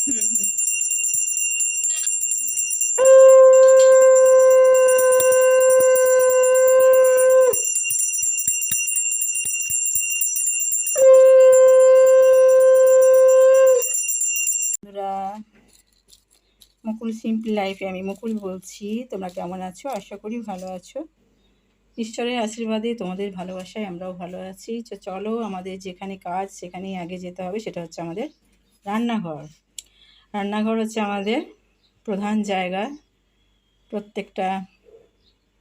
মুকুল simple লাইফে আমি মুকুল বলছি। তোমরা কেমন আছো? আশা করি ভালো আছো। ঈশ্বরের আশীর্বাদে তোমাদের ভালোবাসায় আমরাও ভালো আছি। চলো আমাদের যেখানে কাজ, সেখানেই আগে যেতে হবে। সেটা হচ্ছে আমাদের রান্নাঘর। রান্নাঘর হচ্ছে আমাদের প্রধান জায়গা। প্রত্যেকটা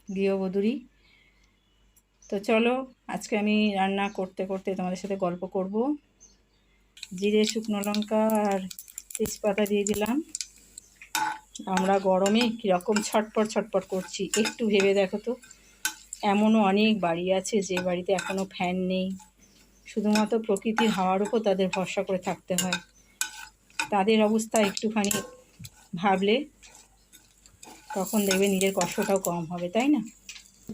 গৃহবধূরই। তো চলো, আজকে আমি রান্না করতে করতে তোমাদের সাথে গল্প করব। জিরে, শুকনো লঙ্কা আর তেজপাতা দিয়ে দিলাম। আমরা গরমে কীরকম ছটপট ছটপট করছি, একটু ভেবে দেখো তো। এমনও অনেক বাড়ি আছে যে বাড়িতে এখনও ফ্যান নেই। শুধুমাত্র প্রকৃতির হাওয়ার উপর তাদের ভরসা করে থাকতে হয়। তাদের অবস্থা একটুখানি ভাবলে তখন দেখবে নিজের কষ্টটাও কম হবে, তাই না?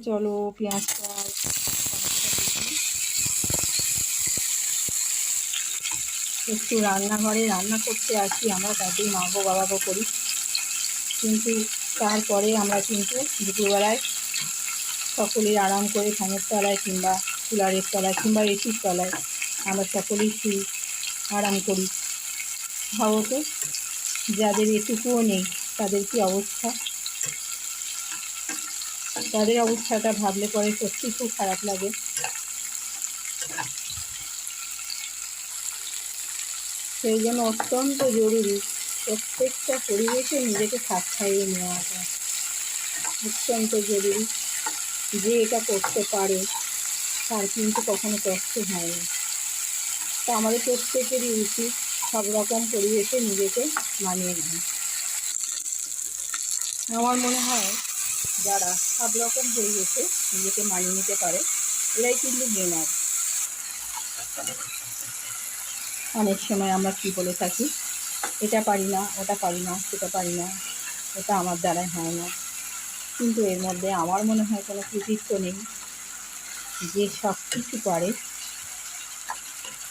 চলো পেঁয়াজটা একটু রান্নাঘরে রান্না করতে আসি, আমরা তাতেই মাগো, বাবাগো করি। কিন্তু তারপরে আমরা কিন্তু দুপুরবেলায় সকলেই আরাম করে ফ্যানের তলায় কিংবা কুলারের তলায় কিংবা এসির তলায় আমরা সকলেই শুই, আরাম করি। ভাবো যাদের এটুকুও নেই, তাদের কি অবস্থা? তাদের অবস্থাটা ভাবলে পরে সত্যি খুব খারাপ লাগে। সেই জন্য অত্যন্ত জরুরি প্রত্যেকটা পরিবেশে নিজেকে খাপ খাইয়ে নেওয়াটা অত্যন্ত জরুরি। যে এটা করতে পারে, তার কিন্তু কখনো কষ্ট হয় না। তা আমাদের প্রত্যেকেরই উচিত সব রকম পরিবেশে নিজেকে মানিয়ে নেয়। আমার মনে হয় যারা সব রকম পরিবেশে নিজেকে মানিয়ে নিতে পারে, এরাই কিন্তু গেনার অনেক সময় আমরা কী বলে থাকি, এটা পারি না, ওটা পারি না, সেটা পারি না, ওটা আমার দ্বারাই হয় না। কিন্তু এর মধ্যে আমার মনে হয় কোনো কৃতিত্ব নেই। যে সব কিছু পারে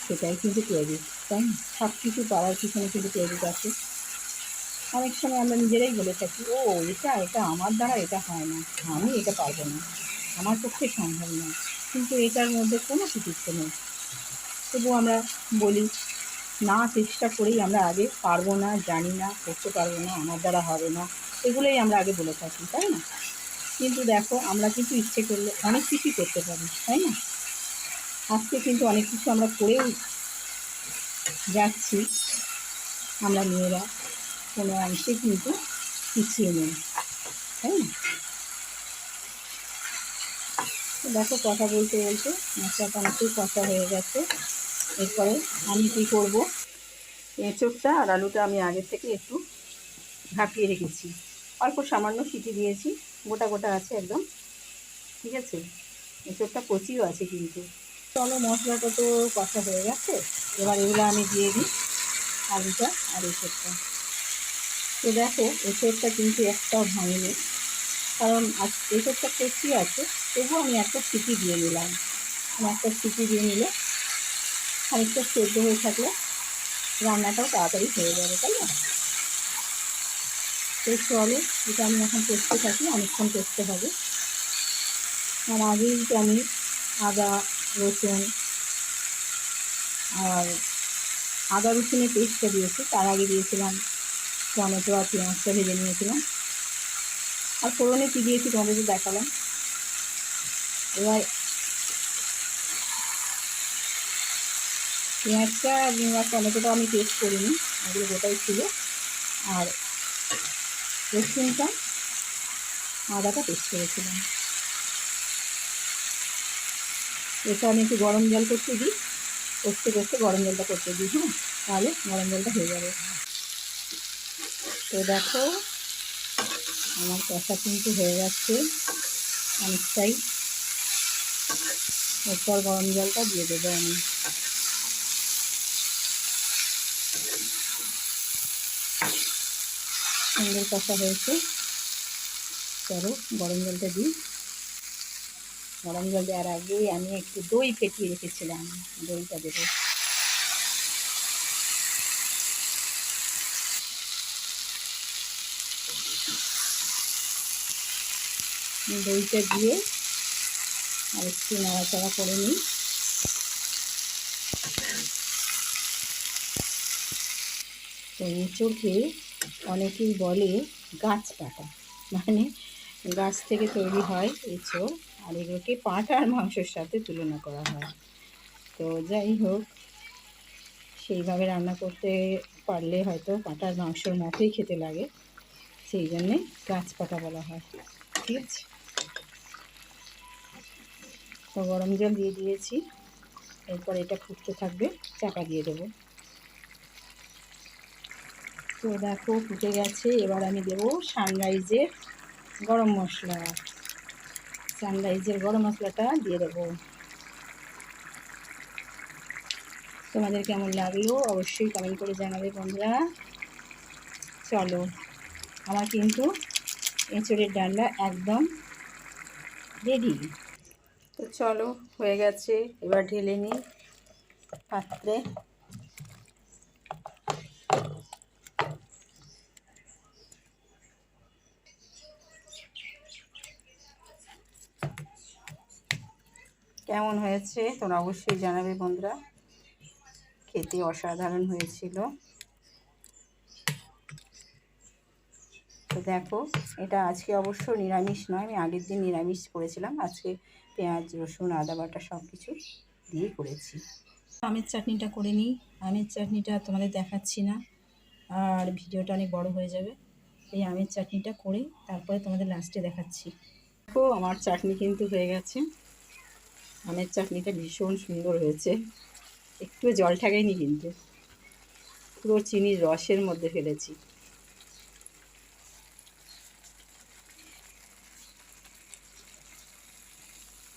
সেটাই কিন্তু ক্রেডিট তাই সব কিছু পারার পিছনে কিন্তু ক্রেডিট আছে। অনেক সময় আমরা নিজেরাই বলে থাকি, ও, এটা এটা আমার দ্বারা এটা হয় না, আমি এটা পারব না, আমার পক্ষে সম্ভব না। কিন্তু এটার মধ্যে কোনো কৃতিত্ব নেই। তবু আমরা বলি, না, চেষ্টা করেই আমরা আগে পারব না, জানি না, করতে পারব না, আমার দ্বারা হবে না। এগুলোই আমরা আগে বলে থাকি, তাই না? কিন্তু দেখো, আমরা কিন্তু ইচ্ছে করলে অনেক কিছুই করতে পারি, তাই না? আজকে কিন্তু অনেক কিছু আমরা করেও যাচ্ছি। আমরা মেয়েরা কোনো অংশে কিন্তু পিছিয়ে নেই, তাই না? দেখো কথা বলতে বলতে মশলাটা অনেকটাই কষা হয়ে গেছে। এরপরে আমি কী করব? এঁচোড়টা আর আলুটা আমি আগে থেকে একটু ঢাকিয়ে রেখেছি। অল্প সামান্য সিটি দিয়েছি, গোটা গোটা আছে একদম, ঠিক আছে? এঁচোড়টা কচিও আছে কিন্তু। চলো, মশলাটা তো কষা হয়ে গেছে। এবার এগুলো আমি দিয়ে দিই, আলুটা আর এঁচোড়টা তো দেখো এঁচোড়টা কিন্তু একটাও ভাঙেনি। কারণ আজ এঁচোড়টা কচি আছে, তবুও আমি একটা সিটি দিয়ে নিলাম। আমি একটা সিটি দিয়ে নিলে খানিকটা সেদ্ধ হয়ে থাকলে রান্নাটাও তাড়াতাড়ি হয়ে যাবে, তাই না? তো চলো, এটা আমি এখন করতে থাকি, অনেকক্ষণ করতে হবে। আর আগেই তো আমি আদা রসুন আর আদা রসুনের পেস্টটা দিয়েছি। তার আগে দিয়েছিলাম টমেটো আর পেঁয়াজটা ভেজে নিয়েছিলাম। আর ফোড়নে কী দিয়েছি তোমাদের দেখালাম। এবার পেঁয়াজটা আর টমেটোটা আমি পেস্ট করিনি ওগুলো গোটাই ছিল। আর রসুনটা আদাটা পেস্ট করেছিলাম। এটা আমি একটু গরম জল করতে দিই। করতে করতে গরম জলটা করতে দিই হ্যাঁ? তাহলে গরম জলটা হয়ে যাবে। তো দেখো, আমার কষা কিন্তু হয়ে যাচ্ছে অনেকটাই। এরপর গরম জলটা দিয়ে দেবো আমি। সুন্দর কষা হয়েছে। চলো গরম জলটা দিই। গরম জল দেওয়ার আগে আমি একটু দই ফেটিয়ে রেখেছিলাম, দইটা দেবো। দইটা দিয়ে আর একটু নাড়াচাড়া করে নিই। তো চোখে অনেকেই বলে গাছ কাটা মানে গাছ থেকে তৈরি হয় এই চোখ। আর এগুলোকে পাঁঠার মাংসের সাথে তুলনা করা হয়। তো যাই হোক, সেইভাবে রান্না করতে পারলে হয়তো পাঁঠার মাংসর মতোই খেতে লাগে, সেই জন্যে গাছ পাটা বলা হয়, ঠিক আছে? তো গরম জল দিয়ে দিয়েছি, এরপর এটা ফুটতে থাকবে, চাপা দিয়ে দেবো। তো দেখো, ফুটে গেছে, এবার আমি দেবো সানরাইজের গরম মশলা। সানরাইজের গরম মশলাটা দিয়ে দেবো। তোমাদের কেমন লাগল অবশ্যই কমেন্ট করে জানাবে বন্ধুরা। চলো, আমার কিন্তু এঁচড়ের ডালনা একদম রেডি তো চলো, হয়ে গেছে। এবার ঢেলে নিই পাত্রে কেমন হয়েছে তোমরা অবশ্যই জানাবে বন্ধুরা। খেতে অসাধারণ হয়েছিল। তো দেখো এটা আজকে অবশ্য নিরামিষ নয় আমি আগের দিন নিরামিষ করেছিলাম। আজকে পেঁয়াজ রসুন আদা বাটা সব কিছু দিয়ে করেছি। আমের চাটনিটা করে নিই। আমের চাটনিটা তোমাদের দেখাচ্ছি না আর ভিডিওটা অনেক বড় হয়ে যাবে। এই আমের চাটনিটা করে তারপরে তোমাদের লাস্টে দেখাচ্ছি। দেখো আমার চাটনি কিন্তু হয়ে গেছে। আমের চাটনিটা ভীষণ সুন্দর হয়েছে। একটু জল ঠাকাইনি কিন্তু। পুরো চিনির রসের মধ্যে ফেলেছি।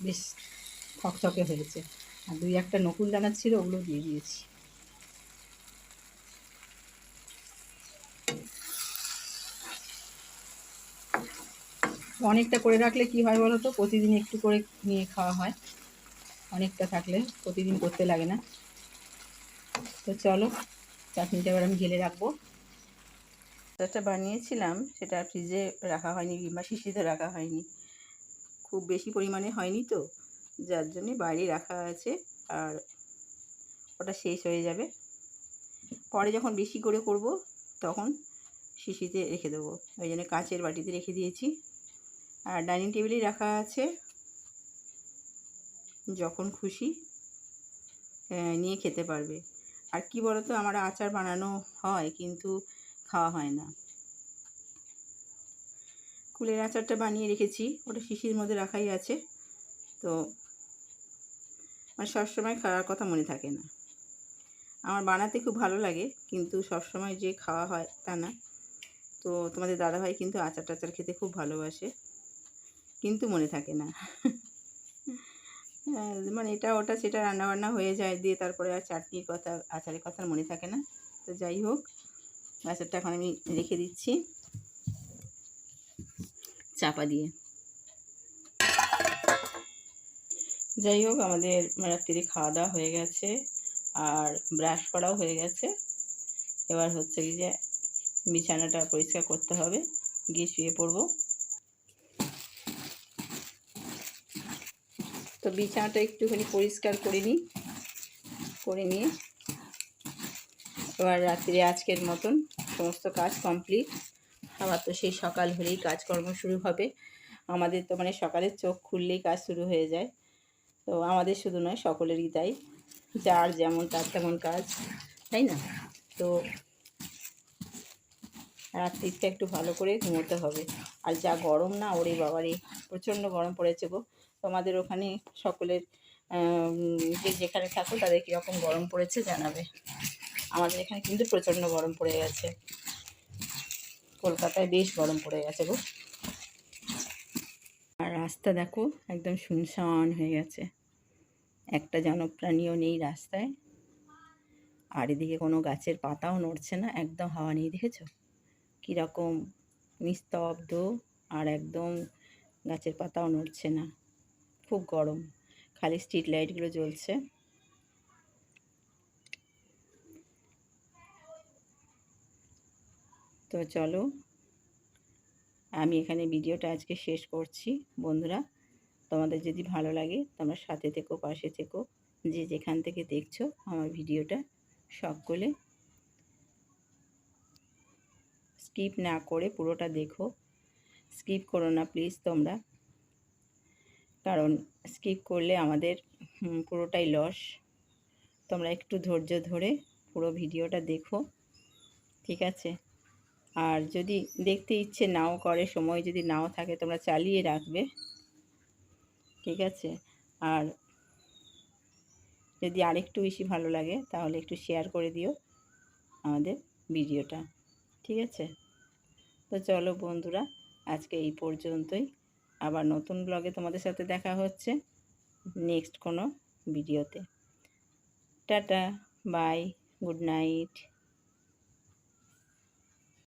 বেশ থকথকে হয়েছে। আর দুই একটা নকুল দানা ছিল, ওগুলো দিয়ে দিয়েছি। অনেকটা করে রাখলে কি হয় বলো তো প্রতিদিন একটু করে নিয়ে খাওয়া হয়। অনেকটা থাকলে প্রতিদিন করতে লাগে না। তো চলো, চাটনিটা এবার আমি ঢেলে রাখব। যেটা বানিয়েছিলাম, সেটা ফ্রিজে রাখা হয়নি কিংবা শিশিতে রাখা হয়নি। খুব বেশি পরিমাণে হয়নি তো, যার জন্যে বাইরে রাখা আছে আর ওটা শেষ হয়ে যাবে। পরে যখন বেশি করে করব, তখন শিশিতে রেখে দেবো। ওই জন্য কাঁচের বাটিতে রেখে দিয়েছি। আর ডাইনিং টেবিলেই রাখা আছে। যখন খুশি নিয়ে খেতে পারবে। আর কি বলতো, আমার আচার বানানো হয় কিন্তু খাওয়া হয় না। কুলের আচারটা বানিয়ে রেখেছি, ওটা শিশির মধ্যে রাখাই আছে। তো মানে সবসময় খাওয়ার কথা মনে থাকে না। আমার বানাতে খুব ভালো লাগে, কিন্তু সবসময় যে খাওয়া হয় তা না। তো তোমাদের দাদাভাই কিন্তু আচার টাচার খেতে খুব ভালোবাসে, কিন্তু মনে থাকে না। মানে এটা ওটা সেটা রান্নাবান্না হয়ে যায়, দিয়ে তারপরে আর চাটনির কথা, আচারের কথা মনে থাকে না। তো যাই হোক আচারটা এখন আমি রেখে দিচ্ছি চাপা দিয়ে। যাই হোক, আমাদের রাত্রিরে খাওয়া দাওয়া হয়ে গেছে, আর ব্রাশ করাও হয়ে গেছে। এবার হচ্ছে কি যে বিছানাটা পরিষ্কার করতে হবে, গিয়ে শুয়ে পড়ব। তো বিছানাটা একটুখানি পরিষ্কার করে নিই। করে নিয়ে এবার রাত্রে আজকের মতন সমস্ত কাজ কমপ্লিট। আবার তো সেই সকাল হলেই কাজকর্ম শুরু হবে। আমাদের তো মানে সকালের চোখ খুললেই কাজ শুরু হয়ে যায়। তো আমাদের শুধু নয়, সকলেরই তাই। যার যেমন তার তেমন কাজ, তাই না? তো রাত্রিটা একটু ভালো করে ঘুমোতে হবে। আর যা গরম না, ওরে বাবারে, প্রচণ্ড গরম পড়েছে গো। তোমাদের ওখানে সকলের যে যেখানে থাকো তাদের কীরকম গরম পড়েছে জানাবে। আমাদের এখানে কিন্তু প্রচণ্ড গরম পড়ে গেছে। কলকাতায় বেশ গরম পড়ে গেছে গো। আর রাস্তা দেখো, একদম শুনশান হয়ে গেছে। একটা জনপ্রাণীও নেই রাস্তায়। আর এদিকে কোনো গাছের পাতাও নড়ছে না, একদম হাওয়া নেই, দেখেছ? কীরকম নিস্তব্ধ আর একদম গাছের পাতাও নড়ছে না। খুব গরম। খালি স্ট্রিট লাইটগুলো জ্বলছে। তো চলো, আমি এখানে ভিডিওটা আজকে শেষ করছি। বন্ধুরা, তোমাদের যদি ভালো লাগে, তোমরা সাথে থেকো, পাশে থেকো, যে যেখান থেকে দেখছ আমার ভিডিওটা সকলে স্কিপ না করে পুরোটা দেখো। স্কিপ করো না প্লিজ তোমরা। কারণ স্কিপ করলে আমাদের পুরোটাই লস তোমরা একটু ধৈর্য ধরে পুরো ভিডিওটা দেখো, ঠিক আছে? আর যদি দেখতে ইচ্ছে নাও করে, সময় যদি নাও থাকে, তোমরা চালিয়ে রাখবে, ঠিক আছে? আর যদি আরেকটু বেশি ভালো লাগে, তাহলে একটু শেয়ার করে দিও আমাদের ভিডিওটা, ঠিক আছে? তো চলো বন্ধুরা, আজকে এই পর্যন্তই। আবার নতুন ব্লগে তোমাদের সাথে দেখা হচ্ছে নেক্সট কোনো ভিডিওতে। Tata bye good night.